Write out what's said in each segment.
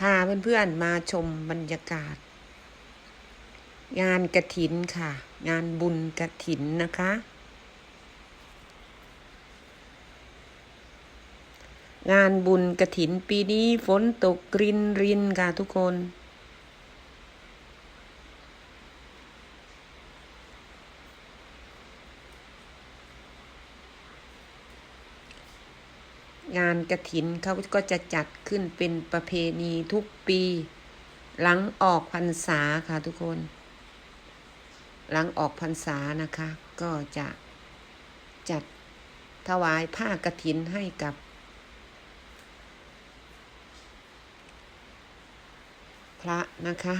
พาเพื่อนๆมาชมบรรยากาศ งานกระถินค่ะ งานบุญกระถินนะคะ งานบุญกระถินปีนี้ฝนตกกรินรินค่ะทุกคน งานกระถินเขาก็จะจัดขึ้นเป็นประเพณีทุกปี หลังออกพรรษาค่ะทุกคน หลังออกพรรษานะคะ ก็จะจัดถวายผ้ากระถินให้กับ พระนะคะ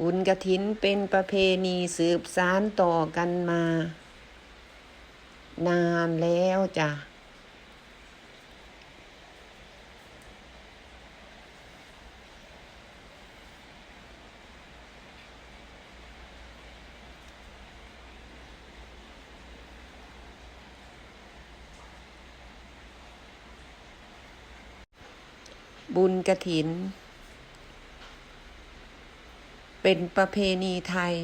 บุญกระถินเป็นประเพณีสืบสานต่อกันมา นานแล้วจ้ะบุญกระถิน เป็นประเพณีไทย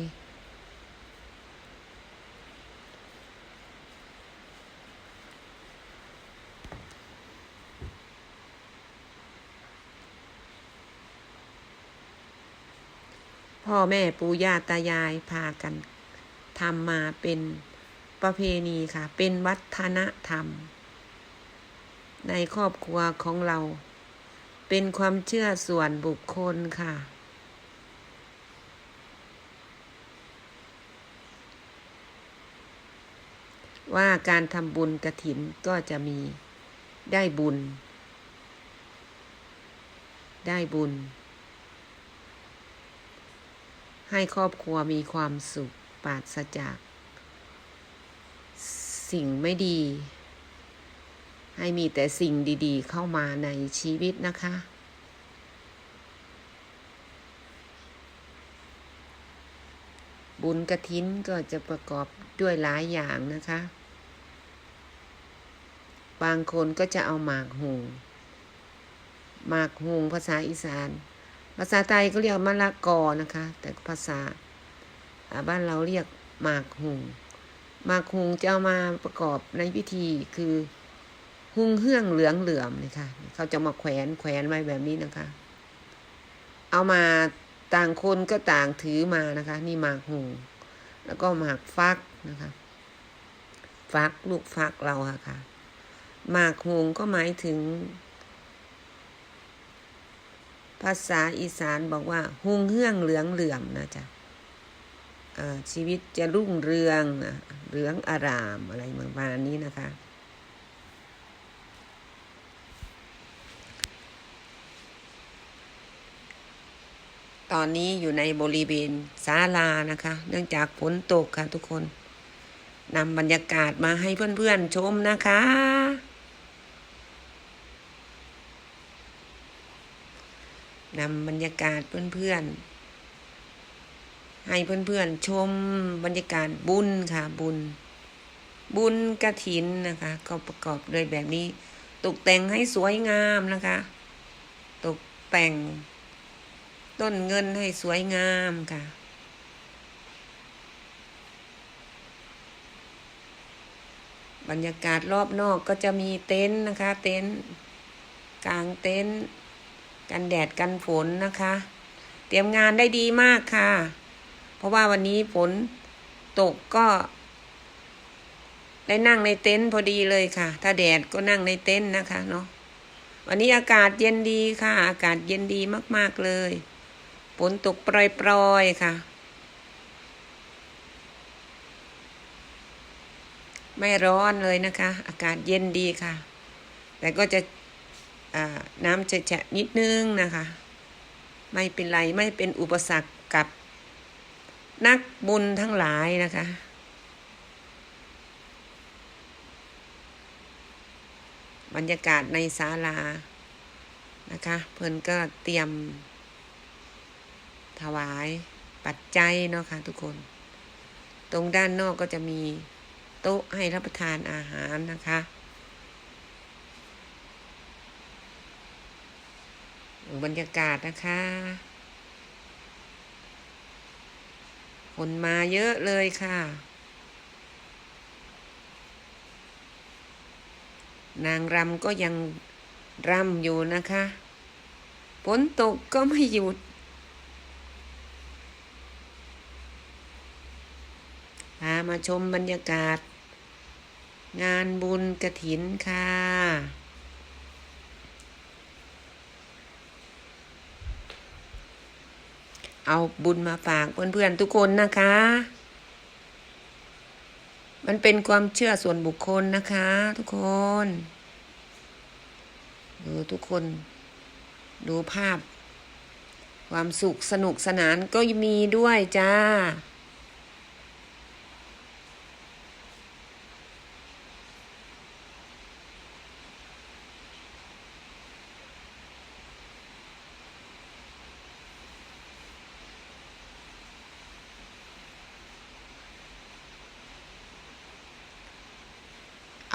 พ่อแม่ปู่ย่าตายายพากันทำมาเป็นประเพณีค่ะ เป็นวัฒนธรรม ในครอบครัวของเรา เป็นความเชื่อส่วนบุคคลค่ะ ว่าการทำบุญกระถินก็จะมีได้บุญ ได้บุญ ให้ครอบครัวมีความสุขปราศจาก สิ่งไม่ดี ให้มีแต่สิ่งดี ๆ เข้ามาในชีวิตนะคะ บุญกระถินก็จะประกอบด้วยหลายอย่างนะคะ บางคนก็จะเอาหมากหูหมากหูภาษาอีสาน ภาษาไทยก็เรียกมะละกอนะคะ แต่ภาษาบ้านเราเรียกหมากหูหมากหูจะเอามาประกอบในพิธีคือหุงเฮื่องเหลืองเหลื่อมนี่ค่ะเขาจะมาแขวนแขวนไว้แบบนี้นะคะ เอามา ต่างคนก็ต่างถือมานะคะ นี่หมากหูแล้วก็หมากฟักนะคะ ฟักลูกฟักเราค่ะค่ะหมากหูก็หมายถึง ภาษาอีสานบอกว่าหุงเฮื่องเหลืองเหลื่อมนะจ๊ะชีวิตจะรุ่งเรืองนะเหลืองอารามอะไรประมาณนี้นะคะ ตอนนี้อยู่ในบริเวณศาลานะคะ เนื่องจากฝนตกค่ะทุกคนนำบรรยากาศมาให้เพื่อนๆชมนะคะ นำบรรยากาศเพื่อนๆ ให้เพื่อนๆชมบรรยากาศบุญค่ะบุญ บุญกระถินนะคะ ก็ประกอบด้วยแบบนี้ ตกแต่งให้สวยงามนะคะ ตกแต่ง ต้นเงินให้สวยงามค่ะ บรรยากาศรอบนอกก็จะมีเต็นท์นะคะ เต็นท์กลางเต็นท์กันแดดกันฝนนะคะ เตรียมงานได้ดีมากค่ะ เพราะว่าวันนี้ฝนตกก็ ได้นั่งในเต็นท์พอดีเลยค่ะ ถ้าแดดก็นั่งในเต็นท์นะคะเนาะวันนี้อากาศเย็นดีค่ะ อากาศเย็นดีมาก ๆ เลย ฝนตกปล่อยๆค่ะ ไม่ร้อนเลยนะคะ อากาศเย็นดีค่ะ แต่ก็จะน้ำจะๆนิดนึงนะคะ ไม่เป็นไรไม่เป็นอุปสรรคกับนักบุญทั้งหลายนะคะบรรยากาศในศาลานะคะ เพิ่นก็เตรียม ถวายปัจจัยเนาะค่ะทุกคน ตรงด้านนอกก็จะมีโต๊ะให้รับประทานอาหารนะคะบรรยากาศนะคะ คนมาเยอะเลยค่ะ นางรำก็ยังรำอยู่นะคะฝนตกก็ไม่หยุด พา มาชมบรรยากาศ งานบุญกระถินค่ะ เอาบุญมาฝากเพื่อนๆทุกคนนะคะ มันเป็นความเชื่อส่วนบุคคลนะคะ ทุกคนดูทุกคนดูภาพ ความสุขสนุกสนานก็มีด้วยจ้า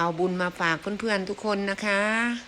เอาบุญมาฝากเพื่อนๆทุกคนนะคะ